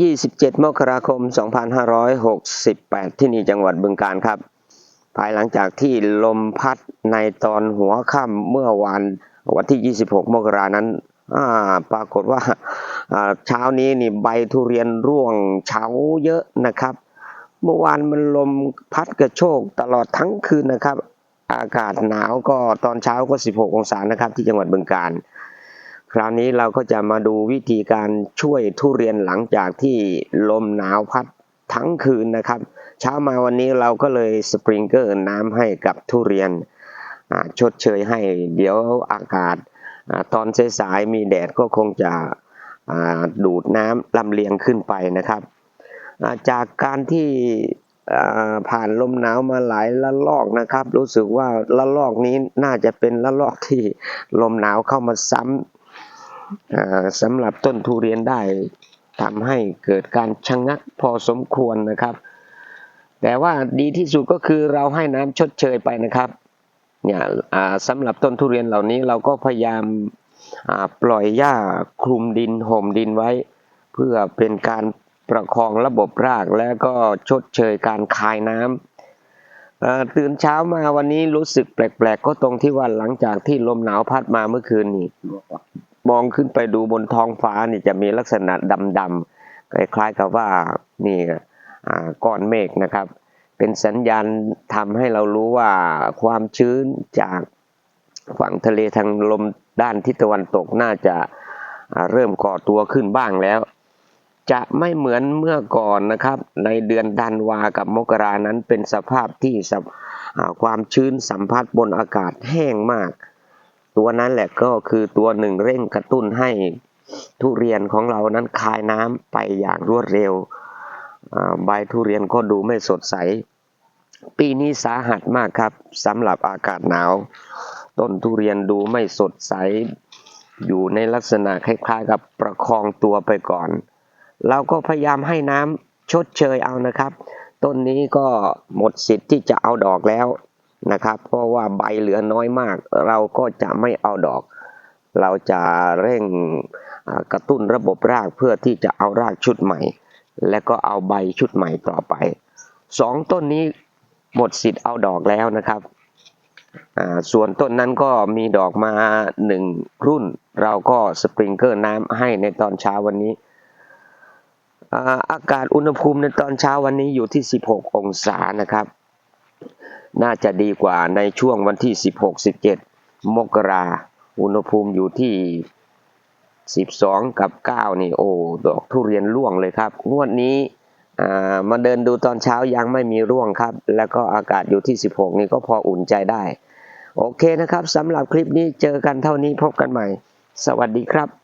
27 มกราคม 2568 ที่นี่จังหวัดบึงการครับ ภายหลังจากที่ลมพัดในตอนหัวค่ำเมื่อวานวันที่ 26 มกรานั้นปรากฏว่าอ่าเช้านี้นี่ใบทุเรียนร่วงเฉาเยอะนะครับ เมื่อวานมันลมพัดกระโชกตลอดทั้งคืนนะครับ อากาศหนาวก็ตอนเช้าก็ 16 องศานะครับที่จังหวัดบึงการ คราวนี้เราก็จะมาดูวิธีการช่วยทุเรียนหลังจากที่ลมหนาวพัดทั้งคืนนะครับ เช้ามาวันนี้เราก็เลยสปริงเกอร์น้ำให้กับทุเรียนชดเชยให้เดี๋ยวอากาศอตอนสายๆมีแดดก็คงจะดูดน้ำลำเลียงขึ้นไปนะครับ จากการที่ผ่านลมหนาวมาหลายละลอกนะครับ รู้สึกว่าละลอกนี้น่าจะเป็นละลอกที่ลมหนาวเข้ามาซ้ำ สำหรับต้นทุเรียนได้ทำให้เกิดการชะงักพอสมควรนะครับ แต่ว่าดีที่สุดก็คือเราให้น้ำชดเชยไปนะครับเนี่ยสำหรับต้นทุเรียนเหล่านี้เราก็พยายามาปล่อยหญ้าคลุมดินห่มดินไว้ เพื่อเป็นการประคองระบบรากและก็ชดเชยการคายน้ำตื่นเช้ามาวันนี้รู้สึกแปลกๆ ก็ตรงที่ว่าหลังจากที่ลมหนาวพัดมาเมื่อคืนนี้ มองขึ้นไปดูบนท้องฟ้านี่จะมีลักษณะดำๆคล้ายๆกับว่านี่ก้อนเมฆนะครับ เป็นสัญญาณทำให้เรารู้ว่าความชื้นจากฝั่งทะเลทางลมด้านทิศตะวันตกน่าจะเริ่มก่อตัวขึ้นบ้างแล้ว จะไม่เหมือนเมื่อก่อนนะครับ ในเดือนธันวากับมกรานั้นเป็นสภาพที่ความชื้นสัมผัสบนอากาศแห้งมาก ตัวนั้นแหละก็คือตัวหนึ่งเร่งกระตุ้นให้ทุเรียนของเรานั้นคายน้ำไปอย่างรวดเร็วใบทุเรียนก็ดูไม่สดใส ปีนี้สาหัสมากครับสำหรับอากาศหนาว ต้นทุเรียนดูไม่สดใส อยู่ในลักษณะคล้ายๆกับประคองตัวไปก่อน เราก็พยายามให้น้ำชดเชยเอานะครับ ต้นนี้ก็หมดสิทธิ์ที่จะเอาดอกแล้ว นะครับ เพราะว่าใบเหลือน้อยมาก เราก็จะไม่เอาดอก เราจะเร่งกระตุ้นระบบรากเพื่อที่จะเอารากชุดใหม่ และก็เอาใบชุดใหม่ต่อไปสองต้นนี้หมดสิทธิ์เอาดอกแล้วนะครับส่วนต้นนั้นก็มีดอกมาหนึ่งรุ่น เราก็สปริงเกอร์น้ำให้ในตอนเช้าวันนี้อาอากาศอุณหภูมิในตอนเช้าวันนี้อยู่ที่ 16 องศานะครับ น่าจะดีกว่าในช่วงวันที่ 16 17 มกราอุณหภูมิอยู่ที่ 12 กับ 9 นี่โอ้ดอกทุเรียนร่วงเลยครับงวดนี้มาเดินดูตอนเช้ายังไม่มีร่วงครับ แล้วก็อากาศอยู่ที่ 16 นี่ก็พออุ่นใจได้ โอเคนะครับสำหรับคลิปนี้เจอกันเท่านี้พบกันใหม่ สวัสดีครับ